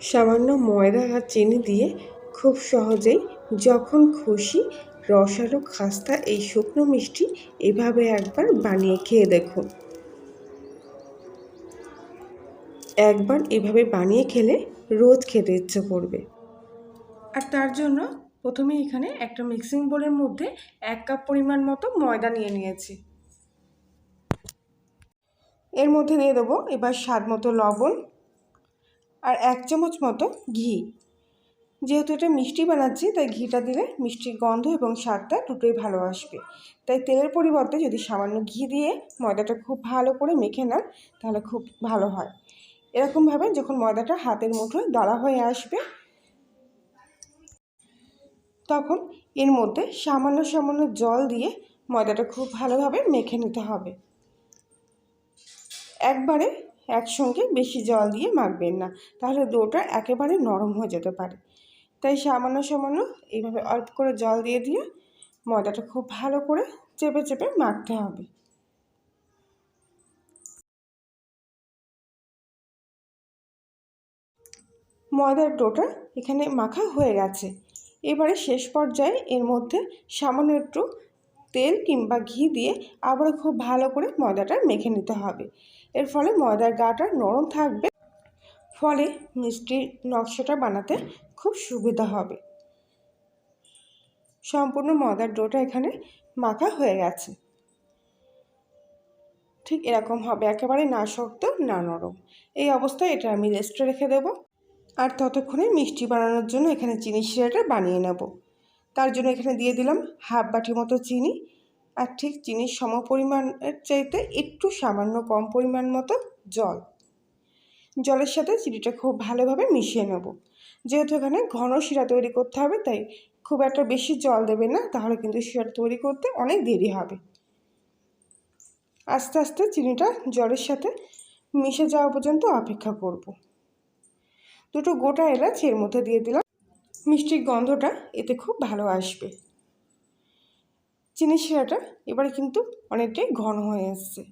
সামান্য ময়দা আর চিনি দিয়ে খুব সহজেই যখন খুশি রসালো খাস্তা এই শুকনো মিষ্টি এভাবে একবার বানিয়ে খেয়ে দেখুন। একবার এভাবে বানিয়ে খেলে রোজ খেতে ইচ্ছে করবে। আর তার জন্য প্রথমে এখানে একটা মিক্সিং বোলের মধ্যে এক কাপ পরিমাণ মতো ময়দা নিয়ে নিয়েছি। এর মধ্যে দিয়ে দেবো এবার স্বাদ মতো লবণ আর এক চামচ মতো ঘি। যেহেতু এটা মিষ্টি বানাচ্ছি, তাই ঘিটা দিলে মিষ্টির গন্ধ এবং স্বাদটা দুটোই ভালো আসবে। তাই তেলের পরিবর্তে যদি সামান্য ঘি দিয়ে ময়দাটা খুব ভালো করে মেখে নেন, তাহলে খুব ভালো হয়। এরকমভাবে যখন ময়দাটা হাতের মুঠোয় দলা হয়ে আসবে, তখন এর মধ্যে সামান্য সামান্য জল দিয়ে ময়দাটা খুব ভালোভাবে মেখে নিতে হবে। একবারে একসঙ্গে বেশি জল দিয়ে মাখবেন না। তাহলে ডোটা একেবারে নরম হয়ে যেতে পারে। তাই সামান্য সামান্য এইভাবে অল্প করে জল দিয়ে দিয়ে ময়দাটা খুব ভালো করে চেপে চেপে মাখতে হবে। ময়দার ডোটা এখানে মাখা হয়ে গেছে। এবারে শেষ পর্যায়ে এর মধ্যে সামান্য একটু তেল কিংবা ঘি দিয়ে আবার খুব ভালো করে ময়দাটা মেখে নিতে হবে। এর ফলে ময়দার গাটা নরম থাকবে। ফলে মিষ্টির নকশাটা বানাতে খুব সুবিধা হবে। সম্পূর্ণ ময়দার ডোটা এখানে মাখা হয়ে গেছে। ঠিক এরকম হবে, একেবারে না শক্ত, না নরম। এই অবস্থায় এটা আমি রেস্টে রেখে দেব। আর ততক্ষণে মিষ্টি বানানোর জন্য এখানে চিনি শিরাটা বানিয়ে নেব। তার জন্য এখানে দিয়ে দিলাম হাফ বাটি মতো চিনি। আর ঠিক চিনির সম পরিমাণের চাইতে একটু সামান্য কম পরিমাণ মতো জল। জলের সাথে চিনিটা খুব ভালোভাবে মিশিয়ে নেব। যেহেতু এখানে ঘন শিরা তৈরি করতে হবে, তাই খুব একটা বেশি জল দেবে না, তাহলে কিন্তু শিরা তৈরি করতে অনেক দেরি হবে। আস্তে আস্তে চিনিটা জলের সাথে মিশে যাওয়া পর্যন্ত অপেক্ষা করব। দুটো গোটা এলাচ এর মধ্যে দিয়ে দিলাম। মিষ্টির গন্ধটা এতে খুব ভালো আসবে। চিনি শিরাটা এবারে কিন্তু অনেকটাই ঘন হয়ে এসছে।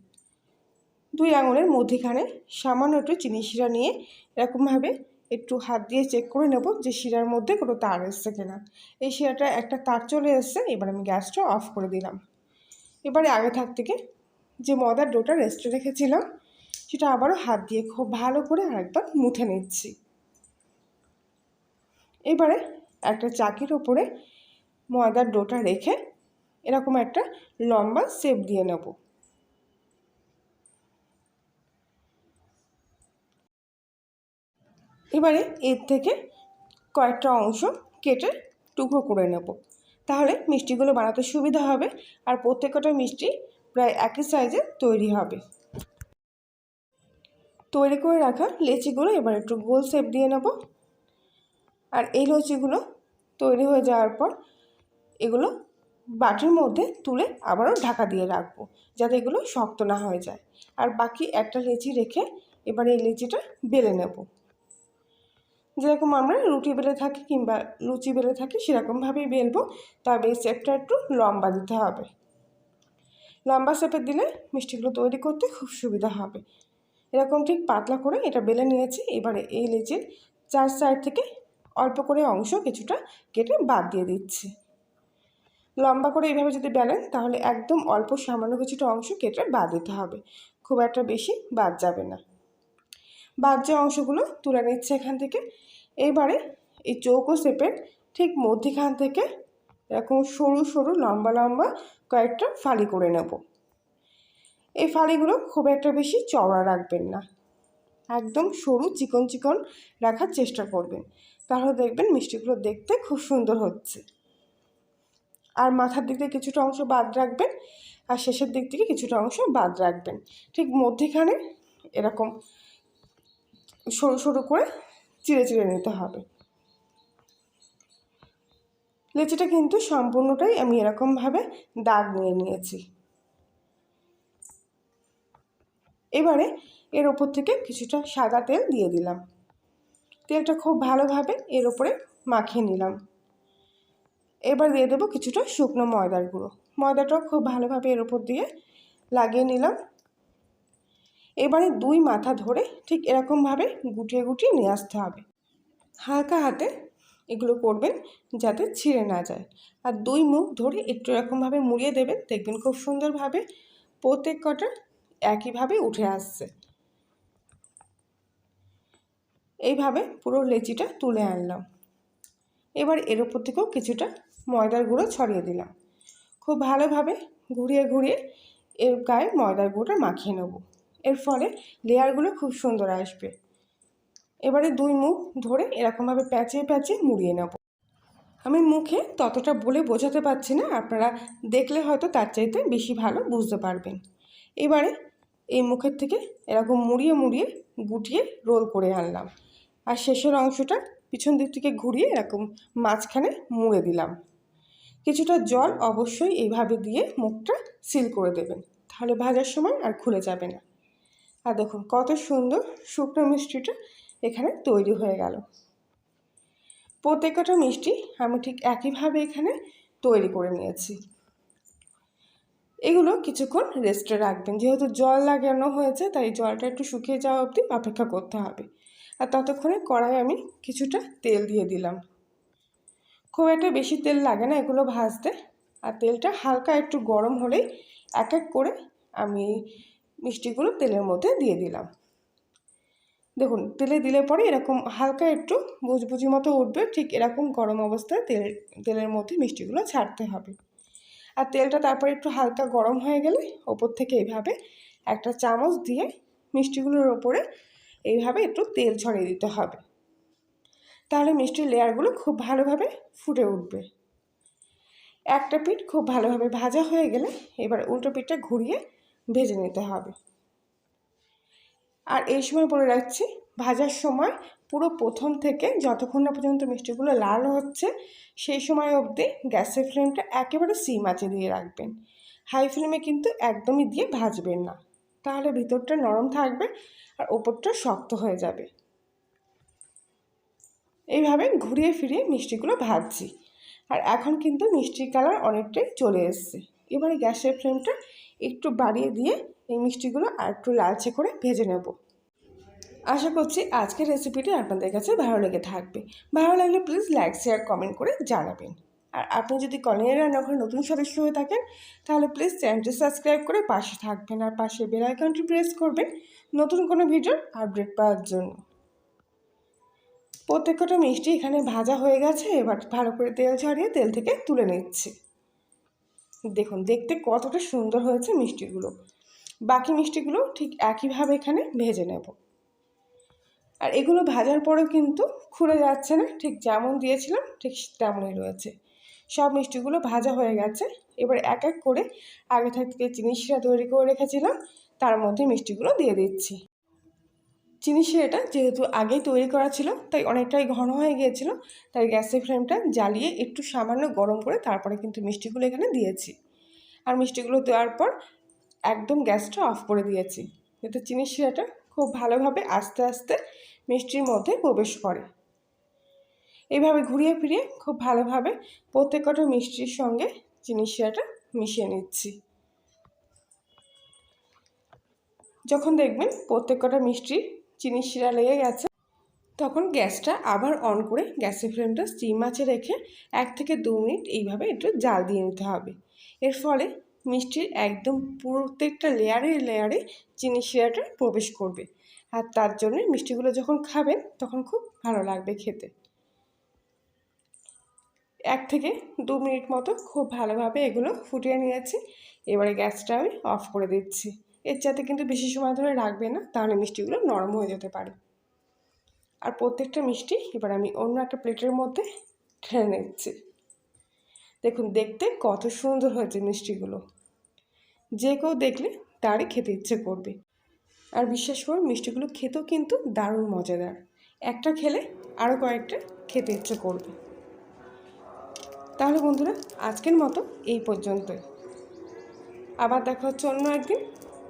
দুই আঙুলের মধ্যেখানে সামান্য একটু চিনি শিরা নিয়ে এরকমভাবে একটু হাত দিয়ে চেক করে নেব যে শিরার মধ্যে কোনো তার এসছে কিনা। এই শিরাটা একটা তার চলে এসছে, এবার আমি গ্যাসটা অফ করে দিলাম। এবারে আগে থাক থেকে যে মদার ডোটা রেস্টে রেখেছিলাম, সেটা আবারও হাত দিয়ে খুব ভালো করে আরেকবার মুথে নিচ্ছি। এবারে একটা চাকির ওপরে ময়দার ডোটা রেখে এরকম একটা লম্বা শেপ দিয়ে নেব। এবারে এর থেকে কয়েকটা অংশ কেটে টুকরো করে নেব। তাহলে মিষ্টিগুলো বানাতে সুবিধা হবে আর প্রত্যেকটা মিষ্টি প্রায় একই সাইজে তৈরি হবে। তৈরি করে রাখা লেচিগুলো এবার একটু গোল শেপ দিয়ে নেব। আর এই লচিগুলো তৈরি হয়ে যাওয়ার পর এগুলো বাটির মধ্যে তুলে আবারও ঢাকা দিয়ে রাখব, যাতে এগুলো শক্ত না হয়ে যায়। আর বাকি একটা লেচি রেখে এবার এই লেচিটা বেলে নেব। যেরকম আমরা রুটি বেলে থাকি কিংবা লুচি বেলে থাকি, সেরকমভাবেই বেলবো। তবে শেপটা একটু লম্বা দিতে হবে। লম্বা শেপে দিলে মিষ্টিগুলো তৈরি করতে খুব সুবিধা হবে। এরকম ঠিক পাতলা করে এটা বেলে নিয়েছি। এবারে এই লেচির চার সাইড থেকে অল্প করে অংশ কিছুটা কেটে বাদ দিয়ে দিচ্ছি। লম্বা করে এইভাবে যদি বেলেন, তাহলে একদম অল্প সামান্য কিছুটা অংশ কেটে বাদ দিতে হবে। খুব একটা বেশি বাদ যাবে না। বাদ যে অংশগুলো তুলে নিচ্ছে এখান থেকে। এইবারে এই চৌকো শেপের ঠিক মধ্যিখান থেকে এরকম সরু সরু লম্বা লম্বা কয়েকটা ফালি করে নেব। এই ফালিগুলো খুব একটা বেশি চওড়া রাখবেন না। একদম সরু চিকন চিকন রাখার চেষ্টা করবেন। তাহলে দেখবেন মিষ্টিগুলো দেখতে খুব সুন্দর হচ্ছে। আর মাথার দিক থেকে কিছুটা অংশ বাদ রাখবেন আর শেষের দিক থেকে কিছুটা অংশ বাদ রাখবেন। ঠিক মধ্যেখানে এরকম সরু সরু করে চিড়ে চিড়ে নিতে হবে। লেচিটা কিন্তু সম্পূর্ণটাই আমি এরকমভাবে দাগ নিয়ে নিয়েছি। এবারে এর ওপর থেকে কিছুটা সাদা তেল দিয়ে দিলাম। তেলটা খুব ভালোভাবে এর ওপরে মাখিয়ে নিলাম। এবার দিয়ে দেবো কিছুটা শুকনো ময়দার গুঁড়ো। ময়দাটাও খুব ভালোভাবে এর ওপর দিয়ে লাগিয়ে নিলাম। এবারে দুই মাথা ধরে ঠিক এরকমভাবে গুটিয়ে গুটিয়ে নিয়ে আসতে হবে। হালকা হাতে এগুলো করবেন যাতে ছিঁড়ে না যায়। আর দুই মুখ ধরে একটু এরকমভাবে মুড়িয়ে দেবেন, দেখবেন খুব সুন্দরভাবে প্রত্যেক কটা একইভাবে উঠে আসছে। এইভাবে পুরো লেচিটা তুলে আনলাম। এবার এর ওপর থেকেও কিছুটা ময়দার গুঁড়ো ছড়িয়ে দিলাম। খুব ভালোভাবে ঘুরিয়ে ঘুরিয়ে এর গায়ে ময়দার গুঁড়োটা মাখিয়ে নেব। এর ফলে লেয়ারগুলো খুব সুন্দর আসবে। এবারে দুই মুখ ধরে এরকমভাবে প্যাঁচিয়ে প্যাঁচিয়ে মুড়িয়ে নেব। আমি মুখে ততটা বলে বোঝাতে পারছি না, আপনারা দেখলে হয়তো তার চাইতে বেশি ভালো বুঝতে পারবেন। এবারে এই মুখের থেকে এরকম মুড়িয়ে মুড়িয়ে গুটিয়ে রোল করে আনলাম। আর শেষের অংশটা পিছন দিক থেকে ঘুরিয়ে এরকম মাঝখানে মুড়ে দিলাম। কিছুটা জল অবশ্যই এইভাবে দিয়ে মুখটা সিল করে দেবেন। তাহলে ভাজার সময় আর খুলে যাবে না। আর দেখুন কত সুন্দর শুকনো মিষ্টিটা এখানে তৈরি হয়ে গেল। প্রত্যেকটা মিষ্টি আমি ঠিক একইভাবে এখানে তৈরি করে নিয়েছি। এগুলো কিছুক্ষণ রেস্টে রাখবেন। যেহেতু জল লাগানো হয়েছে, তাই জলটা একটু শুকিয়ে যাওয়া অবধি অপেক্ষা করতে হবে। আর ততক্ষণে কড়াই আমি কিছুটা তেল দিয়ে দিলাম। খুব একটা বেশি তেল লাগে না এগুলো ভাজতে। আর তেলটা হালকা একটু গরম হলেই এক এক করে আমি মিষ্টিগুলো তেলের মধ্যে দিয়ে দিলাম। দেখুন, তেলে দিলে পরে এরকম হালকা একটু বুঝবুঝি মতো উঠবে, ঠিক এরকম গরম অবস্থায় তেল, তেলের মধ্যে মিষ্টিগুলো ছাড়তে হবে। আর তেলটা তারপরে একটু হালকা গরম হয়ে গেলে ওপর থেকে এইভাবে একটা চামচ দিয়ে মিষ্টিগুলোর ওপরে এইভাবে একটু তেল ছড়িয়ে দিতে হবে। তাহলে মিষ্টির লেয়ারগুলো খুব ভালোভাবে ফুটে উঠবে। একটা পিঠ খুব ভালোভাবে ভাজা হয়ে গেলে এবার উল্টো পিঠটা ঘুরিয়ে ভেজে নিতে হবে। আর এই সময় বলে রাখছি, ভাজার সময় পুরো প্রথম থেকে যতক্ষণ না পর্যন্ত মিষ্টিগুলো লাল হচ্ছে, সেই সময় অবধি গ্যাসের ফ্লেমটা একেবারে সিম আঁচে দিয়ে রাখবেন। হাই ফ্লেমে কিন্তু একদমই দিয়ে ভাজবেন না। তাহলে ভিতরটা নরম থাকবে আর ওপরটা শক্ত হয়ে যাবে। এইভাবে ঘুরিয়ে ফিরিয়ে মিষ্টিগুলো ভাজছি। আর এখন কিন্তু মিষ্টির কালার অনেকটাই চলে এসছে। এবারে গ্যাসের ফ্লেমটা একটু বাড়িয়ে দিয়ে এই মিষ্টিগুলো আর একটু লালচে করে ভেজে নেব। আশা করছি আজকের রেসিপিটি আপনাদের কাছে ভালো লেগে থাকবে। ভালো লাগলে প্লিজ লাইক, শেয়ার, কমেন্ট করে জানাবেন। আর আপনি যদি কলিনের রান্নাঘরে নতুন সদস্য হয়ে থাকেন, তাহলে প্লিজ চ্যানেলটি সাবস্ক্রাইব করে পাশে থাকবেন আর পাশে বেল আইকনটি প্রেস করবেন নতুন কোনো ভিডিওর আপডেট পাওয়ার জন্য। প্রত্যেকটা মিষ্টি এখানে ভাজা হয়ে গেছে, এবার ভালো করে তেল ছাড়িয়ে তেল থেকে তুলে নিচ্ছি। দেখুন, দেখতে কতটা সুন্দর হয়েছে মিষ্টিগুলো। বাকি মিষ্টিগুলো ঠিক একইভাবে এখানে ভেজে নেব। আর এগুলো ভাজার পরেও কিন্তু খুলে যাচ্ছে না, ঠিক যেমন দিয়েছিলাম, ঠিক তেমনই রয়েছে। সব মিষ্টিগুলো ভাজা হয়ে গেছে, এবার এক এক করে আগে থেকে চিনি শিরা তৈরি করে রেখেছিলাম, তার মধ্যে মিষ্টিগুলো দিয়ে দিচ্ছি। চিনি শিরাটা যেহেতু আগেই তৈরি করা ছিল, তাই অনেকটাই ঘন হয়ে গিয়েছিল, তাই গ্যাসের ফ্লেমটা জ্বালিয়ে একটু সামান্য গরম করে তারপরে কিন্তু মিষ্টিগুলো এখানে দিয়েছি। আর মিষ্টিগুলো দেওয়ার পর একদম গ্যাসটা অফ করে দিয়েছি, যাতে চিনি শিরাটা খুব ভালোভাবে আস্তে আস্তে মিষ্টির মধ্যে প্রবেশ করে। এইভাবে ঘুরিয়ে ফিরিয়ে খুব ভালোভাবে প্রত্যেকটা মিষ্টির সঙ্গে চিনি শিরাটা মিশিয়ে নিচ্ছি। যখন দেখবেন প্রত্যেকটা মিষ্টি চিনি শিরা লেগে গেছে। তখন গ্যাসটা আবার অন করে গ্যাসের ফ্লেমটা স্টিম আছে রেখে এক থেকে দু মিনিট এইভাবে একটু জাল দিয়ে নিতে হবে। এর ফলে মিষ্টির একদম প্রত্যেকটা লেয়ারে লেয়ারে চিনি শিরাটা প্রবেশ করবে। আর তার জন্য মিষ্টিগুলো যখন খাবেন, তখন খুব ভালো লাগবে খেতে। এক থেকে দু মিনিট মতো খুব ভালোভাবে এগুলো ফুটিয়ে নিয়েছি। এবারে গ্যাসটা আমি অফ করে দিচ্ছি। এর যাতে কিন্তু বেশি সময় ধরে রাখবে না, তাহলে মিষ্টিগুলো নরম হয়ে যেতে পারে। আর প্রত্যেকটা মিষ্টি এবার আমি অন্য একটা প্লেটের মধ্যে ঠেলে নিচ্ছি। দেখুন, দেখতে কত সুন্দর হয়েছে মিষ্টিগুলো। যে কেউ দেখলে তারই খেতে ইচ্ছে করবে। আর বিশ্বাস করুন, মিষ্টিগুলো খেতেও কিন্তু দারুণ মজাদার। একটা খেলে আরও কয়েকটা খেতে ইচ্ছে করবে। তাহলে বন্ধুরা, আজকের মতো এই পর্যন্তই। আবার দেখা হচ্ছে অন্য একদিন।